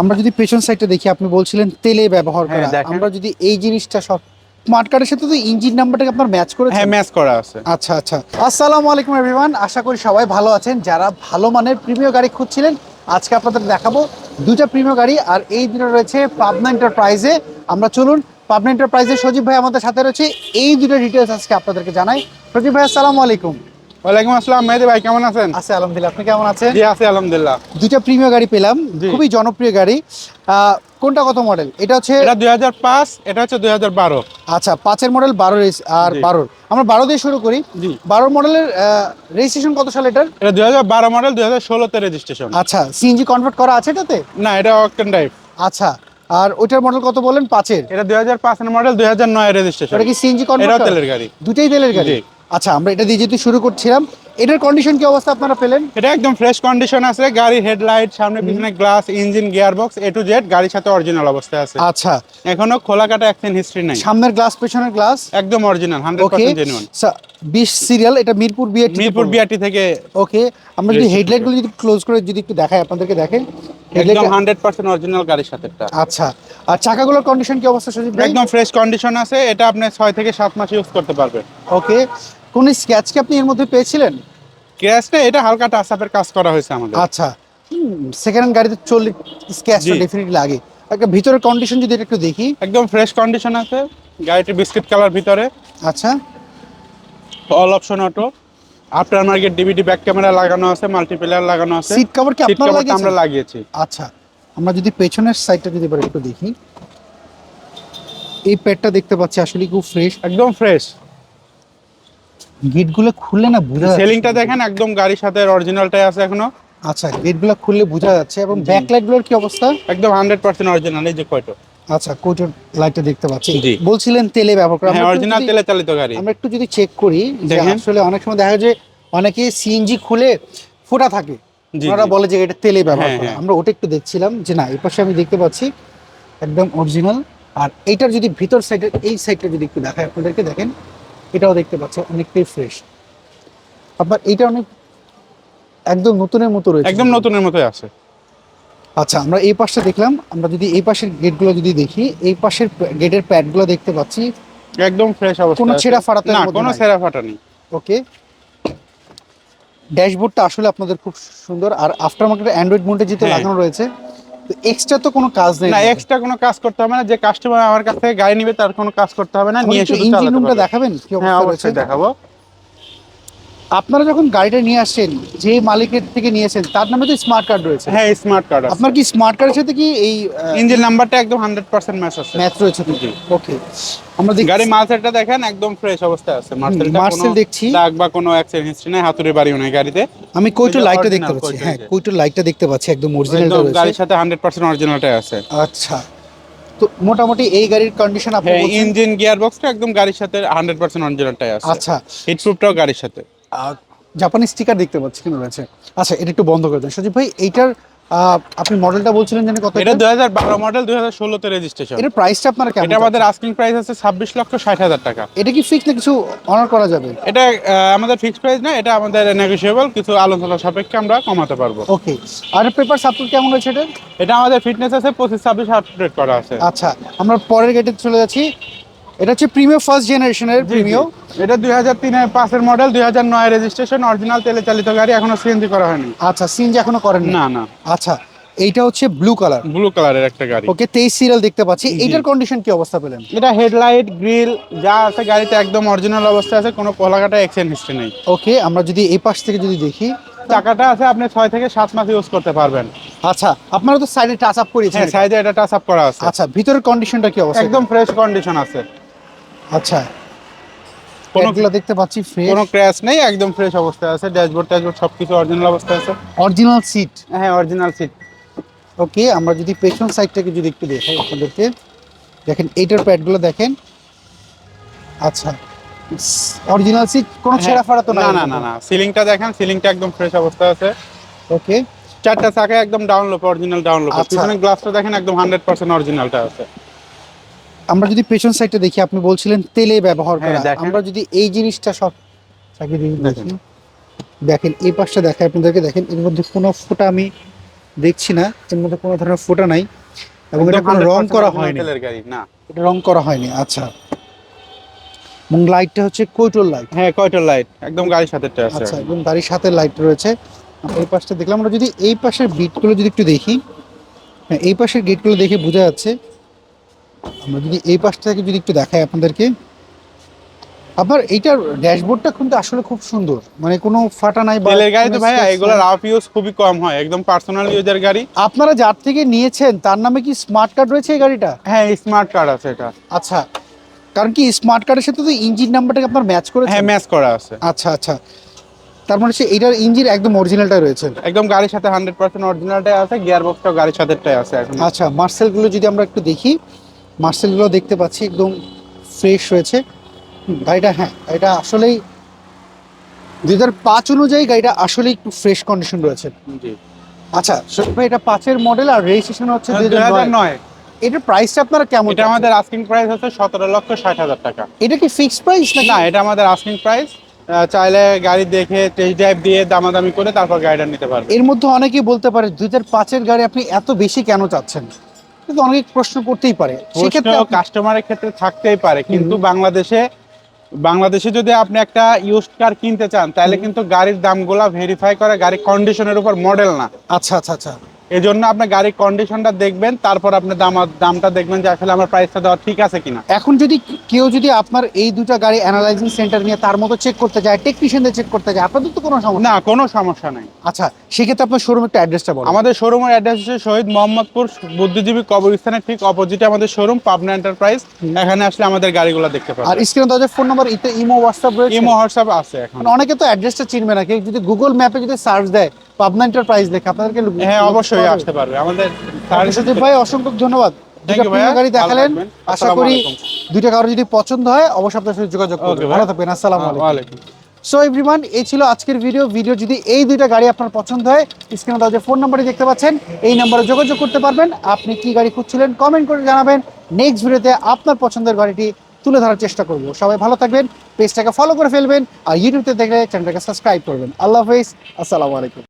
আমরা যদি পেছন সাইডটা দেখি আপনি বলছিলেন তেলে ব্যবহার হ্যাঁ, করা। আমরা যদি এই জিনিসটা সব স্মার্ট কার্ডের সাথে তো ইঞ্জিন নাম্বারটাকে আপনার ম্যাচ করেছেন? হ্যাঁ ম্যাচ করা আছে। আচ্ছা আচ্ছা। আসসালামু আলাইকুম এভরিওয়ান আশা করি সবাই ভালো আছেন। যারা ভালো মানের প্রিমিয় গাড়ি খুঁজছিলেন আজকে আপনাদের দেখাবো দুইটা প্রিমিয় গাড়ি। আর এই দুটো রয়েছে পাবনা এন্টারপ্রাইজে আমরা চলুন পাবনা এন্টারপ্রাইজে সজীব ভাই আমাদের সাথে রয়েছে। এই দুটো ডিটেলস আজকে আপনাদেরকে জানাই। সজীব ভাই আসসালামু আলাইকুম। ওয়ালাইকুম আসসালাম মেহেদি ভাই কেমন আছেন? আছে আলহামদুলিল্লাহ। আপনি কেমন আছেন? জি আছি আলহামদুলিল্লাহ। দুইটা প্রিমিয় গাড়ি পেলাম খুবই জনপ্রিয় গাড়ি। কোনটা কত মডেল এটা হচ্ছে এটা দুই হাজার পাঁচ এটা হচ্ছে দুই হাজার বারো। আচ্ছা পাঁচের মডেল বারো আর জি। বারোর। আমরা বারো দিয়ে শুরু করি। জি। বারো মডেলের রেজিস্ট্রেশন কত সাল এটার? এটা হাজার বারো মডেল দুই হাজার ষোলোতে রেজিস্ট্রেশন আচ্ছা সিএনজি কনভার্ট করা আছে এটাতে? না এটা অকটেন টাইপ আচ্ছা আর ওইটার মডেল কত বলেন? পাঁচের? এটা দুই হাজার পাঁচের মডেল দুই হাজার নয় রেজিস্ট্রেশন ওটা কি সিএনজি কনভার্ট তেলের গাড়ি। দুটেই তেলের গাড়ি? জি। আচ্ছা আমরা এটা দিয়ে যেহেতু শুরু করছিলাম এটার কন্ডিশন কি অবস্থা আপনারা পেলেন? এটা একদম ফ্রেশ কন্ডিশন আছে গাড়ি হেডলাইট সামনে পিছনে glass engine gear box A to Z গাড়ির সাথে অরিজিনাল অবস্থায় আছে। আচ্ছা। এখনও খোলা কাটা অ্যাক্সিডেন্ট হিস্ট্রি নাই। সামনের গ্লাস পেছনের গ্লাস একদম original hundred okay percent genuine বিশ সিরিয়াল এটা মিরপুর বিএটি মিরপুর বিআরটি থেকে ওকে আমরা যদি হেডলাইটগুলো যদি ক্লোজ করে যদি একটু দেখাই আপনাদেরকে দেখেন। একদম অরিজিনাল গাড়ির সাথে আচ্ছা আর চাকাগুলোর কন্ডিশন কি অবস্থা সজীব একদম ফ্রেশ কন্ডিশন আছে এটা আপনি ছয় থেকে সাত মাস ইউজ করতে পারবেন। ওকে কোন স্ক্যাচ কি আপনি এর মধ্যে পেয়েছিলেন? ক্র্যাশটা এটা হালকা টাচ আপের কাজ করা হয়েছে আমাদের। আচ্ছা। সেকেন্ড হ্যান্ড গাড়িতে চললে স্ক্যাচটা জি। ডেফিনেটলি লাগে। একটা ভিতরের কন্ডিশন যদি এটা একটু দেখি। একদম ফ্রেশ কন্ডিশন আছে। গাড়িটি বিস্কিট কালার ভিতরে। আচ্ছা। All option auto after market DVD back camera লাগানো আছে মাল্টিপ্লেয়ার লাগানো আছে। সিট কভার কি সিট আপনারা কভারটা আমরা লাগিয়েছেন? লাগিয়েছি। আচ্ছা। আমরা যদি পেছনের সাইডটা যদি এবার একটু দেখি। এই প্যাডটা দেখতে পাচ্ছি আসলে খুব ফ্রেশ একদম ফ্রেশ গেটগুলো খুললে না বোঝা যাচ্ছে সেলিংটা দেখেন একদম গাড়ির সাথে অরিজিনালটাই আছে এখনও। আচ্ছা গেটগুলো খুললে বোঝা যাচ্ছে এবং কি অবস্থা? একদম হান্ড্রেড পার্সেন্ট অরিজিনাল এই যে কয়টো? আচ্ছা কোটোর লাইটটা দেখতে পাচ্ছি? বলছিলেন তেলে ব্যবহার করা। হ্যাঁ অরিজিনাল তেলে চালিত গাড়ি। আমরা একটু যদি চেক করি যে আসলে অনেক সময় দেখা যায় যে অনেকে সিএনজি খুলে ফোটা থাকে। জি, ওনারা বলে যে এটা তেলে ব্যবহার হ্যাঁ, করা। হ্যাঁ। আমরা ওটা একটু দেখছিলাম যে না এই পাশে আমি দেখতে পাচ্ছি একদম অরিজিনাল আর এইটার যদি ভিতর সাইডের এই সাইডটা যদি একটু দেখায় আপনাদেরকে দেখেন। এটাও দেখতে পাচ্ছি অনেকটাই ফ্রেশ আপনার এটা অনেক একদম নতুনের মতো রয়েছে একদম নতুনের মতোই আছে আচ্ছা আমরা এই পাশটা দেখলাম আমরা যদি এই পাশের গেটগুলো যদি দেখি এই পাশের গেটের প্যাডগুলো দেখতে পাচ্ছি একদম ফ্রেশ অবস্থা কোনো। ছেঁড়া ফাটা তো না কোনো। ছেঁড়া ফাটা নেই ওকে ড্যাশবোর্ডটা আসলে আপনাদের খুব সুন্দর আর আফটার মার্কেটে অ্যান্ড্রয়েড মোডে হ্যাঁ। লাগানো রয়েছে তো এক্সট্রা তো কোনো কাজ নেই না এক্সট্রা কোনো কাজ করতে হবে না যে কাস্টমার আমার কাছ থেকে গাড়ি নিবে তার কোনো কাজ করতে হবে না নিয়ে শুধু ইঞ্জিন রুমটা দেখাবেন কি অবস্থা হ্যাঁ অবশ্যই দেখাবো। আপনারা যখন গাড়িটা নিয়ে আসছেন যে মালিকের থেকে নিয়েছেন তার নামে তো স্মার্ট কার্ড রয়েছে। হ্যাঁ স্মার্ট কার্ড আপনার কি স্মার্ট কার্ডের সাথে কি এই ইঞ্জিন নাম্বারটা একদম হান্ড্রেড পার্সেন্ট ম্যাচ আছে। ম্যাচ রয়েছে? জি। ওকে আমরা দেখি গাড়ি মার্সেলটা দেখেন একদম ফ্রেশ অবস্থায় আছে। মার্সেলটা মার্সেল দেখছি। দাগ বা কোনো অ্যাক্সিডেন্ট হিস্ট্রি নাই হাতুড়ে বাড়িও নাই গাড়িতে। আমি যে লাইটটা দেখতে পাচ্ছি। হ্যাঁ। কৈটো লাইটটা দেখতে পাচ্ছি একদম অরিজিনাল রয়েছে। গাড়ির সাথে হান্ড্রেড পার্সেন্ট অরিজিনালটাই আছে। আচ্ছা। তো মোটামুটি এই গাড়ির কন্ডিশন আপনি ইঞ্জিন গিয়ার বক্সটা একদম গাড়ির সাথে হান্ড্রেড পার্সেন্ট অরিজিনালটাই আছে। আচ্ছা। হিট প্রুফটাও গাড়ির সাথে। জাপানি স্টিকার দেখতে পাচ্ছি কেন রয়েছে? আচ্ছা এটা একটু বন্ধ করে দেন। সজীব ভাই এইটার আপনি মডেলটা বলছিলেন জানি কত এটা দুই হাজার বারো মডেল দুই হাজার ষোলোতে রেজিস্ট্রেশন এটার প্রাইসটা আপনারা কেমন এটা আমাদের আস্কিং প্রাইস আছে ছাব্বিশ লক্ষ ষাট হাজার টাকা। এটা কি ফিক্স না কিছু অনার করা যাবে? এটা আমাদের ফিক্সড প্রাইস না এটা আমাদের নেগোসিয়েবল কিছু আলোচনা সাপেক্ষে আমরা কমাতে পারব। ওকে আর পেপার সাপোর্ট কেমন হয়েছে এটা? এটা আমাদের ফিটনেস আছে পঁচিশ ছাব্বিশ আপডেট করা আছে। আচ্ছা আমরা পরের গেটে চলে যাচ্ছি। এটা হচ্ছে প্রিমিয়াম ফার্স্ট জেনারেশনের প্রিমিয়াম এটা দুই হাজার তিনের পাঁচের মডেল দুই হাজার নয় রেজিস্ট্রেশন অরিজিনাল তেলে চালিত গাড়ি এখনও সিএনজি করা হয়নি। আচ্ছা সিনজি এখনও করেন না না। আচ্ছা এইটা হচ্ছে ব্লু কালার ব্লু কালারের একটা গাড়ি। ওকে তেইশ সিরিয়াল দেখতে পাচ্ছি। এটার কন্ডিশন কি অবস্থা পেলেন? এটা হেডলাইট গ্রিল যা আছে গাড়িতে একদম অরিজিনাল অবস্থায় আছে কোনো কলাকাটা এক্সচেঞ্জ হিস্ট্রি নেই। ওকে আমরা যদি এই পাশ থেকে যদি দেখি। টাকাটা আছে আপনি ছয় থেকে সাত মাস ইউজ করতে পারবেন। আচ্ছা আপনারা তো সাইডে টাচ আপ করেছেন। হ্যাঁ সাইডে এটা টাচ আপ করা আছে। আচ্ছা ভিতরের কন্ডিশনটা কি অবস্থা? একদম ফ্রেশ কন্ডিশন আছে। আচ্ছা। দেখতে পাচ্ছি ফ্রেশ কোনো ক্র্যাশ নেই একদম ফ্রেশ অবস্থায় আছে ড্যাশবোর্ড ট্যাশবোর্ড সব কিছু অরিজিনাল অবস্থায় আছে। অরিজিনাল সিট হ্যাঁ অরিজিনাল সিট ওকে আমরা যদি পেছন সাইডটাকে যদি একটু দেখাই আপনাদেরকে। দেখেন এইটার প্যাডগুলো দেখেন। আচ্ছা অরিজিনাল সিট কোনো ছেঁড়া ফাড়া তো হ্যাঁ। না না না না সিলিংটা দেখেন সিলিংটা একদম ফ্রেশ অবস্থায় আছে। ওকে চারটা চাকা একদম ডাউন লোপ অরিজিনাল ডাউন লোপ আচ্ছা। গ্লাসটা দেখেন একদম হান্ড্রেড পার্সেন্ট অরিজিনালটা আছে। আমরা যদি পেছন সাইডটা দেখি আপনি বলছিলেন তেলে ব্যবহার হ্যাঁ, করা। আমরা যদি এই জিনিসটা সব দেখেন। এই পাশটা দেখায় আপনাদেরকে দেখেন এর মধ্যে কোনো ফোঁটা আমি দেখছি না এর মধ্যে কোনো ধরনের ফোটা নাই। এবং এটা কোনো রং করা হয়নি। না। এটা রং করা হয়নি আচ্ছা। এবং লাইটটা হচ্ছে কৈটল লাইট হ্যাঁ কয়টা লাইট একদম গাড়ির সাথে আছে। আচ্ছা এবং গাড়ির সাথে লাইট রয়েছে। এই পাশটা দেখলাম আমরা যদি এই পাশের বিটগুলো যদি একটু দেখি হ্যাঁ এই পাশের গেটগুলো দেখে বোঝা যাচ্ছে আমরা যদি এই পাশটা থেকে যদি একটু দেখাই আপনাদেরকে আপনার এইটার ড্যাশবোর্ডটা কিন্তু আসলে খুব সুন্দর। মানে কোনো ফাটা নাই তেলের গাড়ি তো scratch এগুলো। রাফ ইউজ খুবই কম হয় একদম পার্সোনাল ইউজের গাড়ি। আপনারা যার থেকে নিয়েছেন তার নামে কি স্মার্ট কার্ড রয়েছে এই গাড়িটা? হ্যাঁ স্মার্ট কার্ড আছে এটা। আচ্ছা কারণ কি স্মার্ট কার্ডের সাথে তো ইঞ্জিন নাম্বারটাকে আপনার ম্যাচ করেছে? হ্যাঁ ম্যাচ করা আছে। আচ্ছা আচ্ছা। তার মানে সে এটার ইঞ্জিন একদম অরিজিনালটা রয়েছে। একদম গাড়ির সাথে হান্ড্রেড পার্সেন্ট অরিজিনালটাই আছে গিয়ার বক্সটাও গাড়ির সাথেটাই আছে আচ্ছা মার্সেলগুলো যদি আমরা একটু দেখি। মার্সেলগুলো দেখতে পাচ্ছি একদম ফ্রেশ রয়েছে গাড়িটা হ্যাঁ গাড়িটা আসলেই দুই হাজার পাঁচ অনুযায়ী গাড়িটা আসলেই একটু ফ্রেশ কন্ডিশন রয়েছে। আচ্ছা ভাই এটা পাঁচের মডেল আর রেজিস্ট্রেশন হচ্ছে দুই দুই হাজার নয়। এটার প্রাইসটা আপনারা কেমন এটা আমাদের আস্কিং প্রাইস হচ্ছে সতেরো লক্ষ ষাট হাজার টাকা। এটা কি ফিক্সড প্রাইস না না এটা আমাদের আস্কিং প্রাইস চাইলে গাড়ি দেখে টেস্ট ড্রাইভ দিয়ে দামাদামি করে তারপর গাড়িটা নিতে পারবে। এর মধ্যে অনেকেই বলতে পারে দুই হাজার পাঁচের গাড়ি আপনি এত বেশি কেন চাচ্ছেন? কিন্তু অনেক প্রশ্ন করতেই পারে। সেক্ষেত্রে কাস্টমারের ক্ষেত্রে থাকতেই পারে কিন্তু বাংলাদেশে বাংলাদেশে যদি আপনি একটা ইউজড কার কিনতে চান তাহলে কিন্তু গাড়ির দামগুলা ভেরিফাই করে গাড়ির কন্ডিশনের উপর মডেল না। আচ্ছা আচ্ছা আচ্ছা। এই জন্য আপনি গাড়ির কন্ডিশনটা দেখবেন তারপর আপনি দাম দামটা দেখবেন যে আসলে আমার প্রাইসটা দেওয়া ঠিক আছে কিনা। এখন যদি কেউ যদি আপনার এই দুটো গাড়ি অ্যানালাইজিং সেন্টার নিয়ে তার মতো চেক করতে যায় টেকনিশিয়ানদের চেক করতে যায় আপনাদের তো কোনো সমস্যা না কোনো সমস্যা নাই। আচ্ছা সেক্ষেত্রে আপনার শোরুম একটা অ্যাড্রেসটা বলো আমাদের শোরুমের অ্যাড্রেস হচ্ছে শহীদ মোহাম্মদপুর বুদ্ধিজীবী কবরস্থানের ঠিক অপোজিটে আমাদের শোরুম পাবনা এন্টারপ্রাইজ এখানে আসলে আমাদের গাড়িগুলো দেখতে পাবেন। আর স্ক্রিনে দেওয়া ফোন নাম্বার ইতে ইমো হোয়াটসঅ্যাপ রয়েছে? ইমো হোয়াটসঅ্যাপ আছে এখন। মানে অনেকে তো অ্যাড্রেসটা চিনবে না। কেউ যদি গুগল ম্যাপে যদি সার্চ দেয় পাবনা এন্টারপ্রাইজ দেখে আপনাদেরকে হ্যাঁ অবশ্যই। পারবে। আসতে পারবে। আমাদের ভাই অসংখ্য ধন্যবাদ। গাড়ি দেখালেন। আশা করি দুইটা কারও যদি পছন্দ হয় অবশ্যই আপনার সাথে যোগাযোগ করবেন। ভালো থাকবেন। আসসালামু আলাইকুম। সো এভরিওয়ান এই ছিল আজকের ভিডিও ভিডিও যদি এই দুইটা গাড়ি আপনার পছন্দ হয় স্ক্রিনে ফোন নাম্বারটি দেখতে পাচ্ছেন এই নাম্বারে যোগাযোগ করতে পারবেন। আপনি কি গাড়ি খুঁজছিলেন কমেন্ট করে জানাবেন। নেক্সট ভিডিওতে আপনার পছন্দের গাড়িটি তুলে ধরার চেষ্টা করব। সবাই ভালো থাকবেন পেজটাকে ফলো করে ফেলবেন আর ইউটিউবতে দেখলে চ্যানেলটাকে সাবস্ক্রাইব করবেন। আল্লাহ হাফেজ। আসসালামু আলাইকুম।